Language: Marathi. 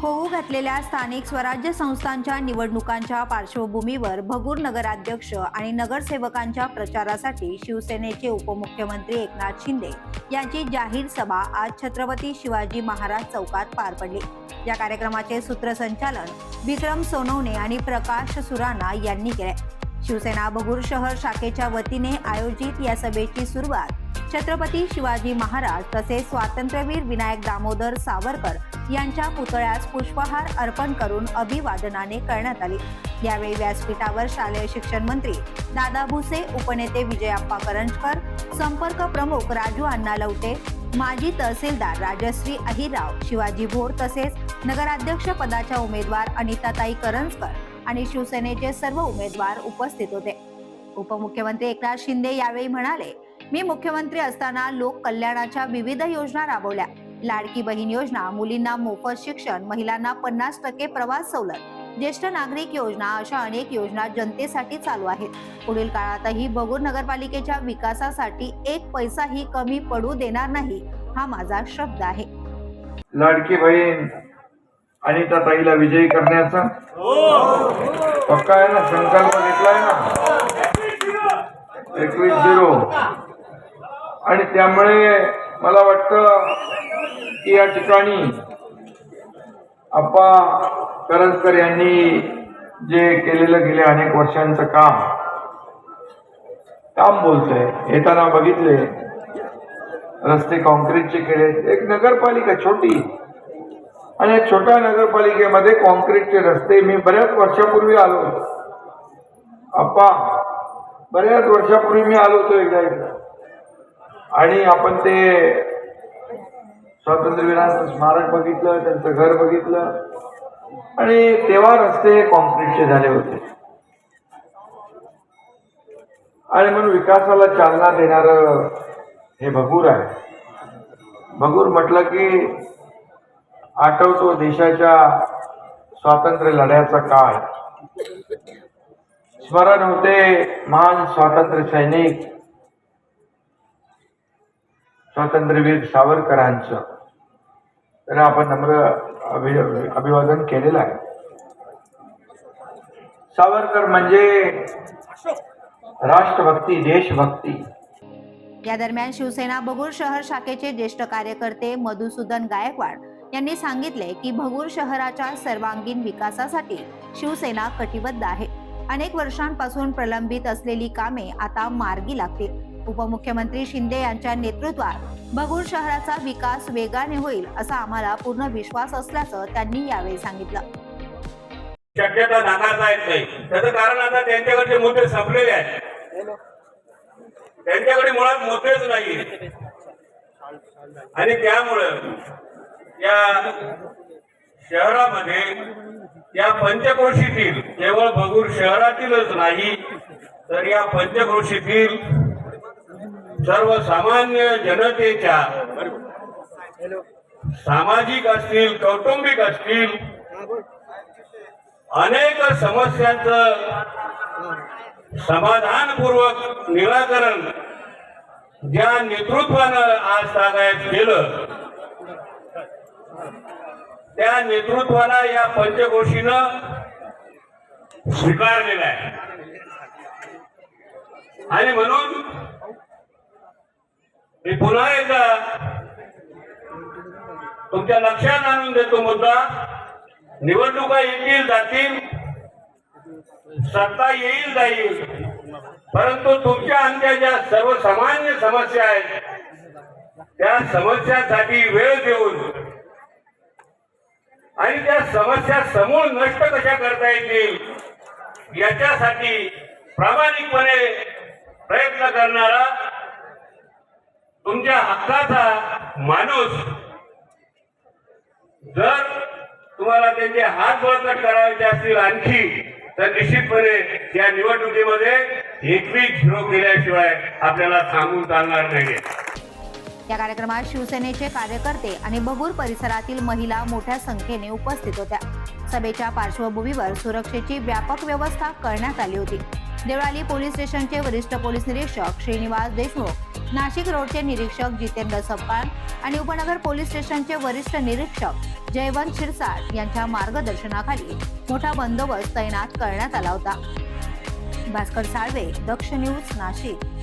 होऊ घातलेल्या स्थानिक स्वराज्य संस्थांच्या निवडणुकांच्या पार्श्वभूमीवर भगूर नगराध्यक्ष आणि नगरसेवकांच्या प्रचारासाठी शिवसेनेचे उपमुख्यमंत्री एकनाथ शिंदे यांची जाहीर सभा आज छत्रपती शिवाजी महाराज चौकात पार पडली. या कार्यक्रमाचे सूत्रसंचालन विक्रम सोनवणे आणि प्रकाश सुराणा यांनी केले. शिवसेना भगूर शहर शाखेच्या वतीने आयोजित या सभेची सुरुवात छत्रपती शिवाजी महाराज तसेच स्वातंत्र्यवीर विनायक दामोदर सावरकर यांच्या पुतळ्यास पुष्पहार अर्पण करून अभिवादनाने करण्यात आली. यावेळी व्यासपीठावर शालेय शिक्षण मंत्री दादा भुसे उपनेते विजयाप्पा करंजकर संपर्क प्रमुख राजू अण्णा लवटे माजी तहसीलदार राजश्री अहिराव शिवाजी भोर तसेच नगराध्यक्ष पदाच्या उमेदवार अनिताताई करंजकर आणि शिवसेनेचे सर्व उमेदवार उपस्थित होते. उपमुख्यमंत्री एकनाथ शिंदे यावेळी म्हणाले मी मुख्यमंत्री असताना लोक कल्याणाच्या विविध योजना राबवल्या. लाडकी बहीण योजना मुलींना मोफत शिक्षण महिलांना पन्नास टक्के प्रवास सवलत ज्येष्ठ नागरिक योजना अशा अनेक योजना जनतेसाठी चालू आहेत. पुढील काळातही भगूर नगरपालिकेच्या विकासासाठी एक पैसाही कमी पडू देणार नाही हा माझा शब्द आहे. लाडकी बहीण आणि त्या ताईला विजयी करण्याचा? पक्का आहे ना? संकल्प घेतलाय ना? एकवीस झिरो. आणि त्यामुळे मला वाटतं की या ठिकाणी आप्पा करंजकर यांनी जे केलेलं गेले अनेक वर्षांचं काम काम बोलतंय येताना बघितले. रस्ते कॉन्क्रीटचे केले. एक नगरपालिका छोटी. आणि या छोट्या नगरपालिकेमध्ये कॉन्क्रीटचे रस्ते मी बऱ्याच वर्षापूर्वी आलो होतो. अप्पा बऱ्याच वर्षापूर्वी मी आलो होतो एकदा एकदा. आणि आपण ते स्वातंत्र्यवीरांचं स्मारक बघितलं त्यांचं घर बघितलं. आणि तेव्हा रस्ते कॉन्क्रीटचे झाले होते. आणि म्हणून विकासाला चालना देणार हे भगूर आहे. भगूर म्हटलं की आठवतो देशाच्या स्वातंत्र्य लढ्याचा काळ. स्मरण होते महान स्वातंत्र्य सैनिक. स्वातंत्र्यवीर सावरकरांचं. तर आपण नम्र अभि अभिवादन केलेलं आहे. सावरकर म्हणजे राष्ट्रभक्ती देशभक्ती. या दरम्यान शिवसेना भगूर शहर शाखेचे ज्येष्ठ कार्यकर्ते मधुसूदन गायकवाड यांनी सांगितले की भगूर शहराच्या सर्वांगीण विकासासाठी शिवसेना कटिबद्ध आहे. अनेक वर्षांपासून प्रलंबित असलेली कामे आता मार्गी लागतील. उपमुख्यमंत्री शिंदे यांच्या नेतृत्वात भगूर शहराचा विकास वेगाने होईल असा आम्हाला पूर्ण विश्वास असल्याचं त्यांनी यावेळी सांगितलं. शक्यता नाकारता येत नाही. त्याचं कारण आता त्यांच्याकडचे मुद्दे संपलेले आहेत. त्यांच्याकडे मुळात मुद्देच नाही आणि त्यामुळं या शहरामध्ये या पंचक्रोशीतील केवळ भगूर शहरातीलच नाही तर या पंचक्रोशीतील सर्वसामान्य जनतेच्या सामाजिक असतील कौटुंबिक असतील अनेक समस्यांच समाधानपूर्वक निराकरण ज्या नेतृत्वानं आज सांगायचं केलं त्या नेतृत्वाला या पंचकोशीनं स्वीकारलेलं आहे. आणि म्हणून मी पुन्हा एकदा तुमच्या लक्षात आणून देतो मुद्दा. निवडणुका येतील जातील. सत्ता येईल जाईल. परंतु तुमच्या आमच्या ज्या सर्वसामान्य समस्या आहेत त्या समस्यांसाठी वेळ देऊन आणि त्या समस्या समूळ नष्ट कशा करता येतील याच्यासाठी प्रामाणिकपणे प्रयत्न करणारा तुमच्या हक्काचा माणूस जर तुम्हाला त्यांचे हात बळकट करायचे असतील आणखी तर निश्चितपणे या निवडणुकीमध्ये एकवीस झिरो केल्याशिवाय आपल्याला सांगून चालणार नाही या कार्यक्रमात शिवसेनेचे कार्यकर्ते आणि बगूर परिसरातील महिला मोठ्या संख्येने उपस्थित होत्या. सभेच्या पार्श्वभूमीवर सुरक्षेची व्यापक व्यवस्था करण्यात आली होती. देवळाली पोलीस स्टेशनचे वरिष्ठ पोलीस निरीक्षक श्रीनिवास देशमुख नाशिक रोडचे निरीक्षक जितेंद्र सपकाळ आणि उपनगर पोलीस स्टेशनचे वरिष्ठ निरीक्षक जयवंत शिरसाट यांच्या मार्गदर्शनाखाली मोठा बंदोबस्त तैनात करण्यात आला होता. भास्कर साळवे दक्ष न्यूज नाशिक.